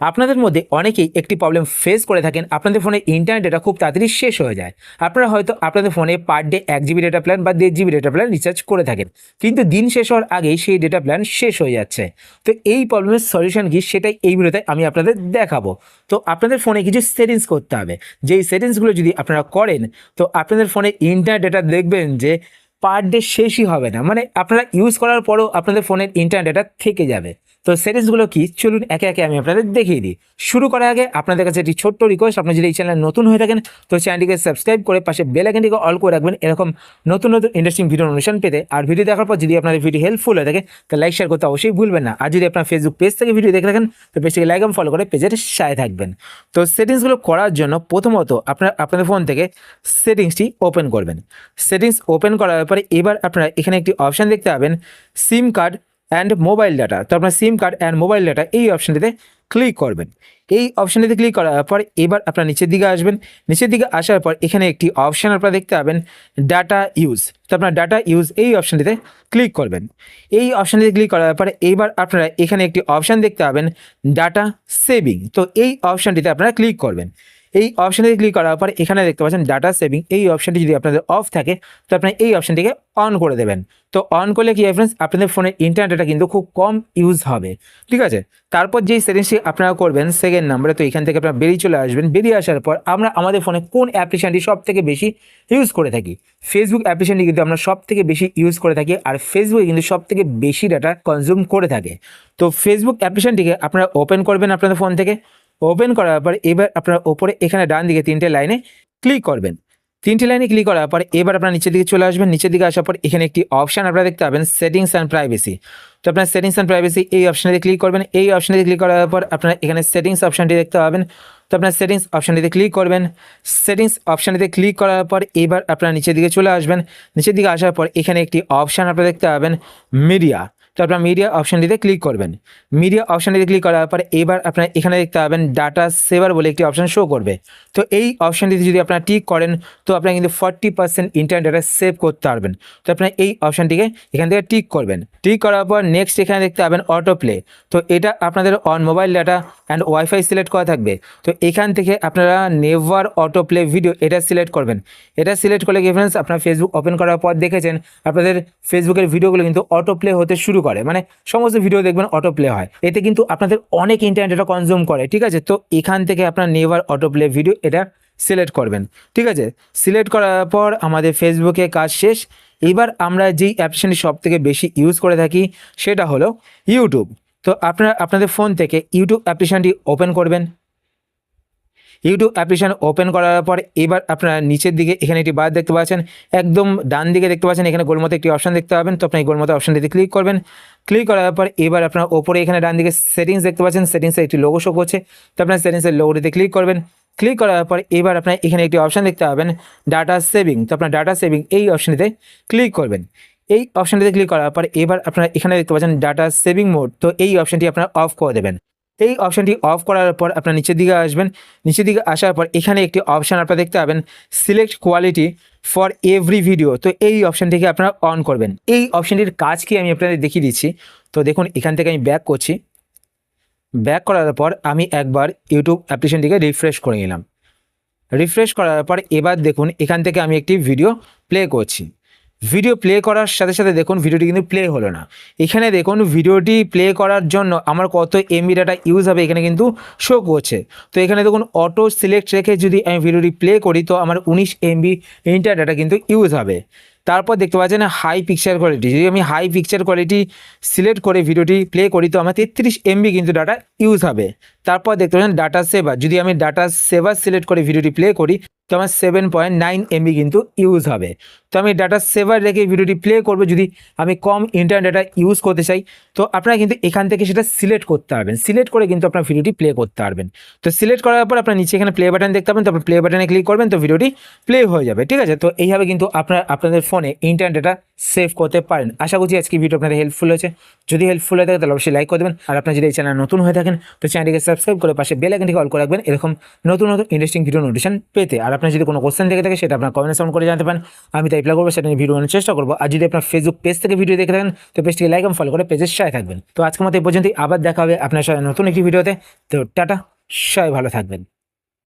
আপনাদের মধ্যে অনেকেই একটি প্রবলেম ফেস করে থাকেন। আপনাদের ফোনে ইন্টারনেট ডেটা খুব তাড়াতাড়ি শেষ হয়ে যায়। আপনারা হয়তো আপনাদের ফোনে পার ডে এক জিবি ডেটা প্ল্যান বা দেড় জিবি ডেটা প্ল্যান রিচার্জ করে থাকেন। কিন্তু দিন শেষ হওয়ার আগেই সেই ডেটা প্ল্যান শেষ হয়ে যাচ্ছে। তো এই প্রবলেমের সলিউশন কি সেটাই এই ভিডিওতে আমি আপনাদের দেখাবো। তো আপনাদের ফোনে কিছু সেটিংস করতে হবে। যেই সেটিংসগুলো যদি আপনারা করেন, তো আপনাদের ফোনে ইন্টারনেট ডেটা দেখবেন যে পার ডে শেষই হবে না। মানে আপনারা ইউজ করার পরেও আপনাদের ফোনের ইন্টারনেট ডেটা থেকে যাবে। তো সেটিংসগুলো কি? চলুন একে একে আমি আপনাদের দেখিয়ে দিই। শুরু করার আগে আপনাদের কাছে একটি ছোট্ট রিকোয়েস্ট আপনি যদি এই চ্যানেল নতুন হয়ে থাকেন, তো চ্যানেলটিকে সাবস্ক্রাইব করে পাশে বেল আইকনটিকে অল করে রাখবেন। এরকম নতুন নতুন ইন্টারেস্টিং ভিডিও অনুষ্ঠান পেতে। আর ভিডিও দেখার পর যদি আপনাদের ভিডিও হেল্পফুল হয়ে থাকে তো লাইক শেয়ার করতে অবশ্যই ভুলবেন না। আর যদি আপনার ফেসবুক পেজ থেকে ভিডিও দেখে থাকেন, তো পেজটিকে লাইক এবং ফলো করে পেজের সাথে থাকবেন। তো সেটিংসগুলো করার জন্য প্রথমত আপনার, আপনাদের ফোন থেকে সেটিংসটি ওপেন করবেন। সেটিংস ওপেন করার পরে এবার আপনারা এখানে একটি অপশান দেখতে পাবেন SIM card and mobile data তো আপনার SIM card and mobile data এই অপশানটিতে ক্লিক করবেন। এই অপশানটিতে ক্লিক করার পর এবার আপনার নিচের দিকে আসবেন। নিচের দিকে আসার পর এখানে একটি অপশান আপনারা দেখতে পাবেন ডাটা ইউজ তো আপনার ডাটা ইউজ এই অপশানটিতে ক্লিক করবেন। এই অপশানটিতে ক্লিক করার পরে এবার আপনারা এখানে একটি অপশান দেখতে পাবেন ডাটা সেভিং তো এই অপশানটিতে আপনারা ক্লিক করবেন। এই অপশানটিতে ক্লিক করার পর এখানে দেখতে পাচ্ছেন ডাটা সেভিং এই অপশানটি যদি আপনাদের অফ থাকে, তো আপনারা এই অপশানটিকে অন করে দেবেন। তো অন করলে কি হয় ফ্রেন্ডস আপনাদের ফোনের ইন্টারনেটটা কিন্তু খুব কম ইউজ হবে। ঠিক আছে? তারপর যেই সেটিংসটি আপনারা করবেন সেকেন্ড নাম্বারে তো এখান থেকে আপনারা বেরিয়ে চলে আসবেন। বেরিয়ে আসার পর আমরা আমাদের ফোনে কোন অ্যাপ্লিকেশনটি সব থেকে বেশি ইউজ করে থাকি? ফেসবুক অ্যাপ্লিকেশনটি কিন্তু আমরা সব থেকে বেশি ইউজ করে থাকি আর ফেসবুকে কিন্তু সব থেকে বেশি ডাটা কনজিউম করে থাকে। তো ফেসবুক অ্যাপ্লিকেশনটিকে আপনারা ওপেন করবেন আপনাদের ফোন থেকে। ওপেন করার পর এবার আপনার ওপরে এখানে ডান দিকে তিনটে লাইনে ক্লিক করবেন। তিনটে লাইনে ক্লিক করার পর এবার আপনার নিচের দিকে চলে আসবেন। নিচের দিকে আসার পর এখানে একটি অপশান আপনারা দেখতে পাবেন সেটিংস অ্যান্ড প্রাইভেসি তো আপনার সেটিংস অ্যান্ড প্রাইভেসি এই অপশানে ক্লিক করবেন। এই অপশানে ক্লিক করার পর আপনার এখানে সেটিংস অপশানটি দেখতে পাবেন। তো আপনার সেটিংস অপশানটিতে ক্লিক করবেন। সেটিংস অপশানটিতে ক্লিক করার পর এবার আপনার নিচের দিকে চলে আসবেন। নিচের দিকে আসার পর এখানে একটি অপশান আপনারা দেখতে পাবেন মিডিয়া তো আপনার মিডিয়া অপশানটিতে ক্লিক করবেন। মিডিয়া অপশানটিতে ক্লিক করার পর এবার আপনার এখানে দেখতে পাবেন ডাটা সেভার বলে একটি অপশান শো করবে। তো এই অপশানটিতে যদি আপনারা টিক করেন, তো আপনারা কিন্তু forty percent internet data save করতে পারবেন। তো আপনার এই অপশানটিকে এখান থেকে টিক করবেন। টিক করার পর নেক্সট এখানে দেখতে পাবেন অটো প্লে তো এটা আপনাদের on mobile data and WiFi select করা থাকবে। তো এখান থেকে আপনারা নেভার অটো প্লে ভিডিও এটা সিলেক্ট করবেন। এটা সিলেক্ট করলে কি ফ্রেন্ডস আপনার ফেসবুক ওপেন করার পর দেখেছেন, আপনাদের ফেসবুকের ভিডিওগুলো কিন্তু অটো প্লে হতে শুরু করে মানে সমস্ত ভিডিও দেখবেন অটো প্লে হয়। এতে কিন্তু আপনাদের অনেক ইন্টারনেট এটা কনজিউম করে, ঠিক আছে? তো এখান থেকে আপনার নেভার অটো প্লে ভিডিও এটা সিলেক্ট করবেন, ঠিক আছে? সিলেক্ট করার পর আমাদের ফেসবুকে কাজ শেষ। এবার আমরা যেই অ্যাপ্লিকেশনটি সব থেকে বেশি ইউজ করে থাকি, সেটা হলো ইউটিউব তো আপনারা, আপনাদের ফোন থেকে ইউটিউব অ্যাপ্লিকেশনটি ওপেন করবেন। ইউটিউব অ্যাপ্লিকেশন ওপেন করার পর এবার আপনারা নিচের দিকে এখানে একটি বার দেখতে পাচ্ছেন। একদম ডান দিকে দেখতে পাচ্ছেন এখানে গোলমতো একটি অপশন দেখতে পাবেন। তো আপনি এই গোলমতো অপশনটিতে ক্লিক করবেন। ক্লিক করার পর এবার আপনার ওপরে এখানে ডান দিকে সেটিংস দেখতে পাচ্ছেন। সেটিংসে একটি লোগো শো করছে। তো আপনার সেটিংসের লোগোটিতে ক্লিক করবেন। ক্লিক করার পর এবার আপনার এখানে একটি অপশন দেখতে পাবেন ডাটা সেভিং তো আপনার ডাটা সেভিং এই অপশানটিতে ক্লিক করবেন। এই অপশনটিতে ক্লিক করার পর এবার আপনারা এখানে দেখতে পাচ্ছেন ডাটা সেভিং মোড তো এই অপশনটি আপনারা অফ করে দেবেন। এই অপশনটি অফ করার পর আপনার নিচের দিকে আসবেন। নিচের দিকে আসার পর এখানে একটি অপশান আপনারা দেখতে পাবেন select quality for every video তো এই অপশনটিকে আপনারা অন করবেন। এই অপশানটির কাজ কি আমি আপনাদের দেখিয়ে দিচ্ছি। তো দেখুন, এখান থেকে আমি ব্যাক করছি। ব্যাক করার পর আমি একবার ইউটিউব অ্যাপ্লিকেশনটিকে রিফ্রেশ করে নিলাম। রিফ্রেশ করার পর এবার দেখুন, এখান থেকে আমি একটি ভিডিও প্লে করছি। ভিডিও প্লে করার সাথে সাথে দেখুন ভিডিওটি কিন্তু প্লে হলো না। এখানে দেখুন ভিডিওটি প্লে করার জন্য আমার কত এমবি ডাটা ইউজ হবে এখানে কিন্তু শো করছে। তো এখানে দেখুন অটো সিলেক্ট রেখে যদি আমি ভিডিওটি প্লে করি তো আমার উনিশ এমবি ইন্টার ডাটা কিন্তু ইউজ হবে। তারপর দেখতে পাচ্ছেন হাই পিকচার কোয়ালিটি যদি আমি হাই পিকচার কোয়ালিটি সিলেক্ট করে ভিডিওটি প্লে করি তো আমার তেত্রিশ এমবি কিন্তু ডাটা ইউজ হবে। তারপর দেখতে পাচ্ছেন ডাটা সেভার যদি আমি ডাটা সেভার সিলেক্ট করে ভিডিওটি প্লে করি, তো আমার সেভেন পয়েন্ট নাইন এমবি কিন্তু ইউজ হবে। তো আমি ডাটা সেভার রেখে ভিডিওটি প্লে করব যদি আমি কম ইন্টারনেট ডাটা ইউজ করতে চাই, তো আপনারা কিন্তু এখান থেকে সেটা সিলেক্ট করতে পারবেন। সিলেক্ট করে কিন্তু আপনার ভিডিওটি প্লে করতে পারবেন। তো সিলেক্ট করার পর আপনার নিচে এখানে প্লে বাটন দেখতে পাবেন তারপর প্লে বাটনে ক্লিক করবেন, তো ভিডিওটি প্লে হয়ে যাবে। ঠিক আছে? তো এইভাবে কিন্তু আপনার আপনাদের ফোনে ইন্টারনেট ডাটা সেভ করতে পারেন। আশা করছি আজকে ভিডিও আপনাদের হেল্পফুল হয়েছে। যদি হেল্পফুল হয়ে থাকে তাহলে অবশ্যই লাইক করে দেবেন। আর আপনার যদি এই চ্যানেল নতুন হয়ে থাকেন, তো চ্যানেলটিকে সাবস্ক্রাইব করে পাশে বেল আইকনটিকে অল করে রাখবেন। এরকম নতুন নতুন ইন্টারেস্টিং ভিডিও নোটিশন পেতে। আর আপনার যদি কোনো কোশ্চেন থেকে থাকে, সেটা আপনার কমেন্ট সাউন্ড করে জানতে পারেন। আমি তাই প্লাই করব, সেটা নিয়ে ভিডিও চেষ্টা করব। আর যদি আপনার ফেসবুক পেজ থেকে ভিডিও দেখে থাকেন, তো পেজটিকে লাইক এবং ফলো করে পেজের সাথে থাকবেন। তো আজকের মতো এই পর্যন্তই। আবার দেখা হবে আপনার সাথে নতুন একটি ভিডিওতে তো টাটা, সবাই ভালো থাকবেন।